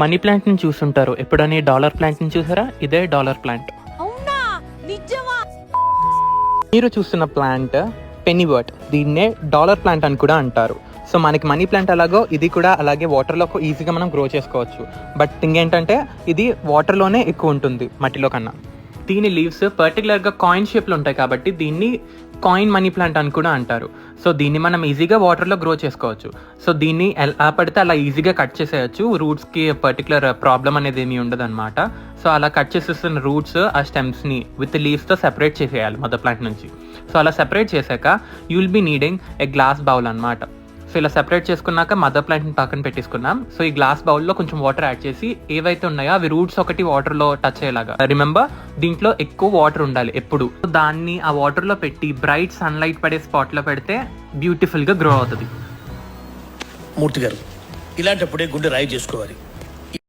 Money ప్లాంట్ని చూసుంటారు. ఎప్పుడని dollar ప్లాంట్ని చూసారా? ఇదే డాలర్ ప్లాంట్. మీరు చూస్తున్న ప్లాంట్ పెనీవర్ట్ దీన్నే డాలర్ ప్లాంట్ అని కూడా అంటారు. సో మనకి మనీ ప్లాంట్ అలాగో ఇది కూడా అలాగే వాటర్లో ఈజీగా మనం గ్రో చేసుకోవచ్చు. బట్ థింగ్ ఏంటంటే ఇది వాటర్లోనే ఎక్కువ ఉంటుంది మట్టిలో కన్నా. దీని లీవ్స్ పర్టికులర్గా కాయిన్ షేప్లో ఉంటాయి కాబట్టి దీన్ని కాయిన్ మనీ ప్లాంట్ అని కూడా అంటారు. సో దీన్ని మనం ఈజీగా వాటర్లో గ్రో చేసుకోవచ్చు. సో దీన్ని ఎలా పడితే అలా ఈజీగా కట్ చేసేయచ్చు. రూట్స్కి పర్టికులర్ ప్రాబ్లం అనేది ఏమీ ఉండదు సో అలా కట్ చేసేస్తున్న రూట్స్ ఆ స్టెమ్స్ని విత్ లీవ్స్తో సెపరేట్ చేసేయాలి మదర్ ప్లాంట్ నుంచి. సో అలా సెపరేట్ చేశాక you'll be be needing a glass bowl అనమాట సో ఇలా సెపరేట్ చేసుకున్నాక మదర్ ప్లాంట్ని పక్కన పెట్టేసుకున్నాం. సో ఈ గ్లాస్ బౌల్లో కొంచెం వాటర్ యాడ్ చేసి ఏవైతే ఉన్నాయో అవి రూట్స్ ఒకటి వాటర్లో టచ్ అయ్యేలాగా. రిమెంబర్ దీంట్లో ఎక్కువ వాటర్ ఉండాలి ఎప్పుడు. దాన్ని ఆ వాటర్లో పెట్టి బ్రైట్ సన్లైట్ పడే స్పాట్లో పెడితే బ్యూటిఫుల్గా గ్రో అవుతుంది. మూర్తి గారు ఇలాంటప్పుడే గుండె రాయి చేసుకోవాలి.